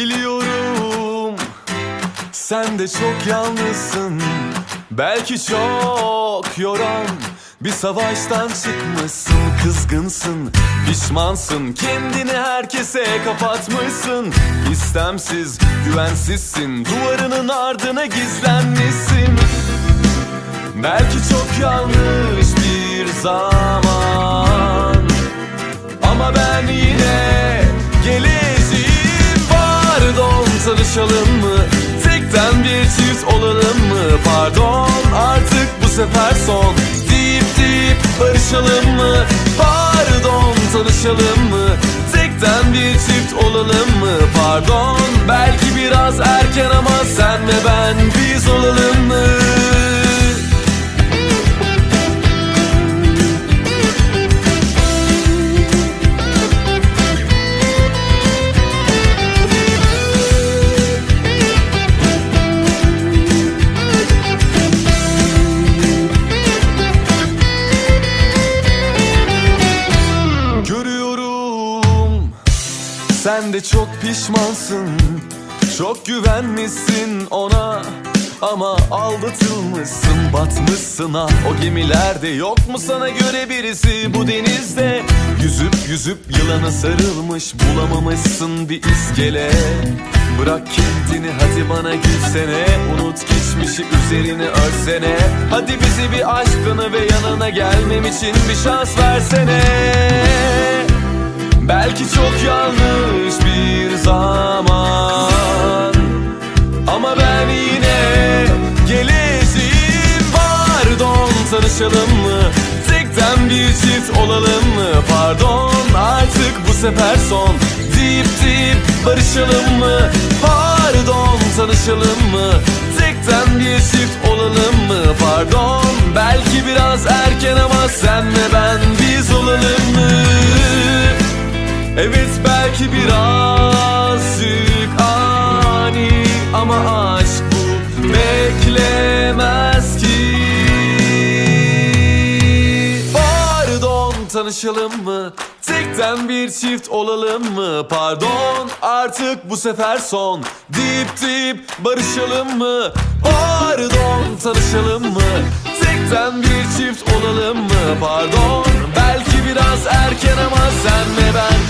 Biliyorum sen de çok yalnızsın. Belki çok yoran bir savaştan çıkmışsın. Kızgınsın, pişmansın Kendini herkese kapatmışsın. İstemsiz, güvensizsin Duvarının ardına gizlenmişsin. Belki çok yanlış bir zaman Tanışalım mı? Tekten bir çift olalım mı? Pardon artık bu sefer son Deyip deyip barışalım mı? Pardon tanışalım mı? Tekten bir çift olalım mı? Pardon belki biraz erken ama sen ve ben biz olalım mı? Sen de çok pişmansın Çok güvenmişsin ona. Ama aldatılmışsın Batmışsın ha. O gemilerde yok mu sana göre birisi? Bu denizde Yüzüp yüzüp yılana sarılmış Bulamamışsın bir iskele. Bırak kendini hadi bana gülsene. Unut geçmişi üzerine örsene. Hadi bizi bir aşkını ve yanına gelmem için bir şans versene Belki çok yanlış bir zaman Ama ben yine geleceğim Pardon tanışalım mı? Tekten bir çift olalım mı? Pardon artık bu sefer son Deyip deyip barışalım mı? Pardon tanışalım mı? Tekten bir çift olalım mı? Pardon belki biraz erken ama sen ve ben biz olalım mı? Evet belki birazcık ani ama aşk bu beklemez ki Pardon tanışalım mı? Tekten bir çift olalım mı? Pardon artık bu sefer son Deyip deyip barışalım mı? Pardon tanışalım mı? Tekten bir çift olalım mı? Pardon belki biraz erken ama sen ve ben